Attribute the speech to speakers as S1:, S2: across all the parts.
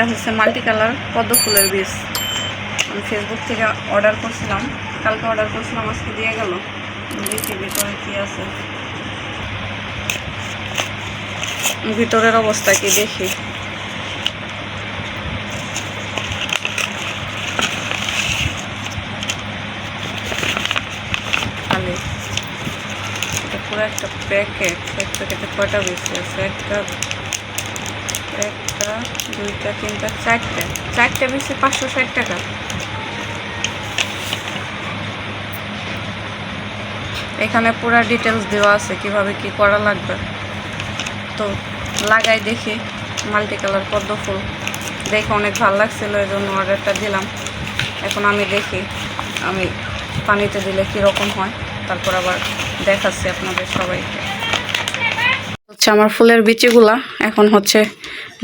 S1: এটা হচ্ছে multi colour পদ্ম ফুলের বীজ। আমি ফেসবুক থেকে অর্ডার করছিলাম। কালকে অর্ডার করছিলাম, আজকে দিয়ে গেল। দেখি ভিতরে কি আছে। ভিতরের অবস্থা কি দেখি। পুরো একটা প্যাকেট প্যাকেটে কয়টা বেশি আছে? একটা একটা, দুইটা, তিনটা, চারটে। চারটে বেশি পাঁচশো ষাট টাকা। এখানে পুরো ডিটেলস দেওয়া আছে কীভাবে কি করা লাগবে। তো লাগাই দেখি মাল্টি কালার পদ্ম ফুল। দেখে অনেক ভালো লাগছিল এই জন্য অর্ডারটা দিলাম। এখন আমি দেখি, আমি পানিতে দিলে কীরকম হয়। তারপর আবার দেখাচ্ছি আপনাদের সবাইকে। হচ্ছে আমার ফুলের বিচিগুলা এখন হচ্ছে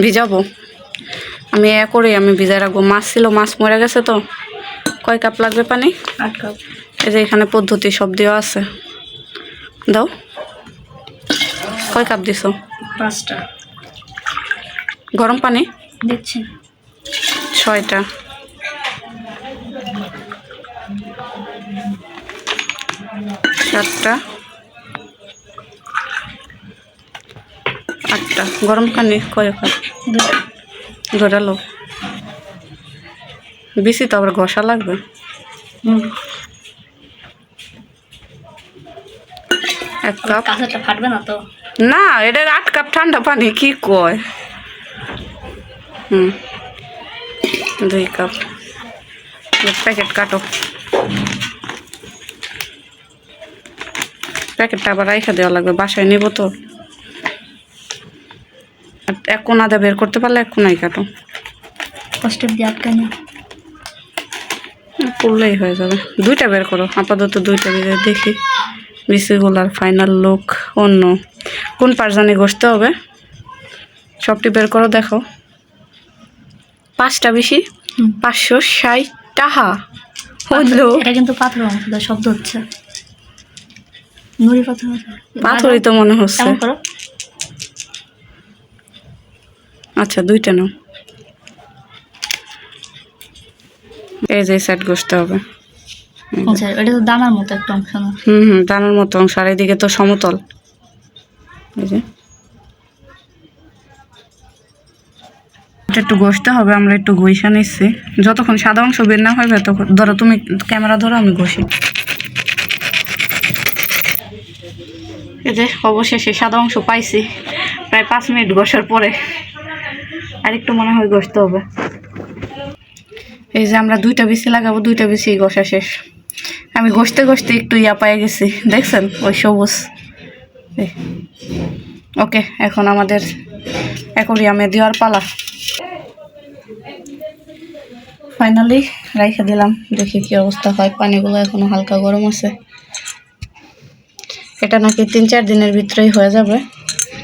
S1: ভিজাবো। আমি এ করে আমি ভিজাই রাখব। মাছ ছিল মাছ মরে গেছে তো। কয় কাপ লাগবে পানি?
S2: আট কাপ।
S1: এই যে এখানে পদ্ধতি সব দেওয়া আছে। দাও। কয় কাপ দিছো?
S2: পাঁচটা।
S1: গরম পানি?
S2: দিচ্ছি।
S1: ছয়টা। সাতটা। আটটা গরম পানি কয় কাপ
S2: দুটো
S1: ধরালো। বেশি তো আবার ঘষা লাগবে। এক কাপ।
S2: ফাটবে না তো?
S1: না এটা আট কাপ ঠান্ডা পানি কি কয়? হুম। দুই কাপ। প্যাকেট কাটো। প্যাকেটটা আবার রাইখা দেওয়া লাগবে বাসায় নেব তো। এক কোনাতে বের করতে পারলে এক কোনায় কাটো।
S2: কষ্টের দিয়ে আটকানি।
S1: করলেই হয়ে যাবে। দুইটা বের করো। আপাতত দুইটা বের দেখি। বিসিগুলার ফাইনাল লুক অন্য। কোন পারজানি ঘষতে হবে। সবটি বের করো দেখো। পাঁচটা বেশি? পাঁচশো ষাট টাকা হলো
S2: এটা কিন্তু পাথর শব্দ হচ্ছে। নুড়ি পাথর।
S1: পাথরই তো মনে হচ্ছে।
S2: করো?
S1: আচ্ছা দুইটা নাও। এই যে সেট ঘষতে হবে।
S2: আচ্ছা এটা তো দানার মতো একটা অংশ না?
S1: হুম হুম দানার মতো অংশ। আর এদিকে তো সমতল। এই যে। একটু ঘষতে হবে আমরা একটু ঘষা নিচ্ছি। যতক্ষণ সাদা অংশ বের না হবে তখন ধরো তুমি ক্যামেরা ধরো আমি ঘষি। এই যে অবশেষে সাদা অংশ পাইছি। প্রায় পাঁচ মিনিট ঘষার পরে। আর একটু মনে হয় ঘষতে হবে। এই যে আমরা দুইটা বিসি লাগাবো, দুইটা বিসি ঘষা শেষ। আমি ঘষতে ঘষতে একটু ইয়া পায়ে গেছি, দেখছেন? ওই সবুজ। ওকে, এখন আমাদের অ্যাকোরিয়ামে দেওয়ার পালা। ফাইনালি রাইখে দিলাম, দেখি কি অবস্থা হয়। পানিগুলো এখনও হালকা গরম আছে। এটা নাকি তিন চার দিনের ভিতরেই হয়ে যাবে,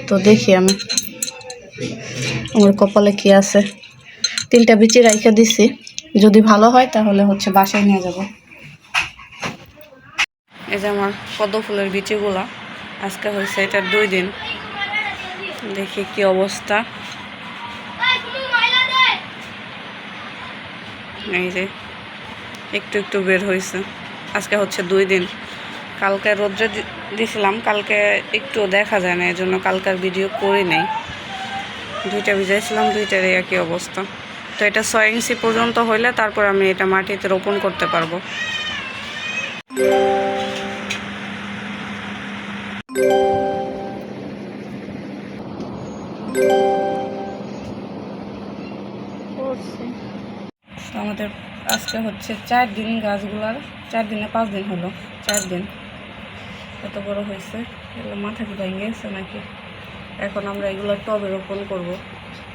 S1: তো দেখি আমি। আমার কপালে কি আছে? তিনটা বিচি রাইখে দিছি। যদি ভালো হয়, তাহলে হচ্ছে বাসায় নিয়ে যাব। এই যে আমার পদ্ম ফুলের বিচিগুলা, আজকে হয়েছে এটা দুই দিন। দেখি কি অবস্থা। এই যে একটু একটু বের হয়েছে। আজকে হচ্ছে দুই দিন। কালকে রোদ্রে দিছিলাম, কালকে একটু দেখা যায় না এই জন্য কালকার ভিডিও করি নাই। দুইটা ভিজাইছিলাম দুইটারই একই অবস্থা। তো এটা ছয় ইঞ্চি পর্যন্ত হইলে তারপর আমি এটা মাটিতে রোপণ করতে পারব। আমাদের আজকে হচ্ছে চার দিন গাছগুলার চার দিনে পাঁচ দিন হলো চার দিন। কত বড় হয়েছে এগুলো মাথা কি ভেঙে গেছে নাকি? এখন আমরা এগুলো টবে রোপণ করব।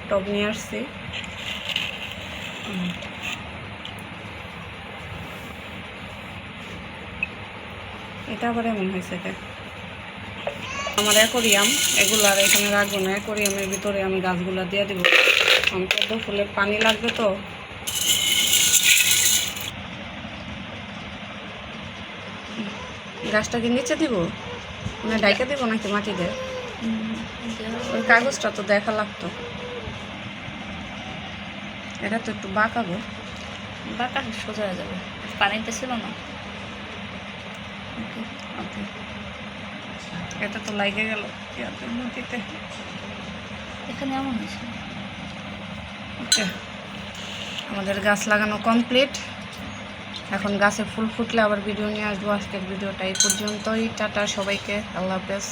S1: টব নিয়ে আসছি। এটা আবার এমন হয়েছে আমার অ্যাকোরিয়াম, এগুলো আর এখানে রাখব না। অ্যাকোরিয়ামের ভিতরে আমি গাছগুলো দিয়ে দেবো। পদ্ম ফুলের পানি লাগবে তো। গাছটা কি নিচে দিব? মানে ডাইকা দিব নাকি মাটিতে? ওই কাগজটা তো দেখা লাগতো। এটা তো একটু বাঁকাবো
S2: বাঁকা সোজা হয়ে যাবে। পানিতে ছিল না।
S1: এটা তো লাগে গেল। নদীতে
S2: এখানে এমন হয়েছে।
S1: ওকে। আমাদের গাছ লাগানো কমপ্লিট এখন গাছে ফুল ফুটলে আবার ভিডিও নিয়ে আসব। আজকের ভিডিওটা এই পর্যন্তই। টাটা সবাইকে। আল্লাহ হাফেজ।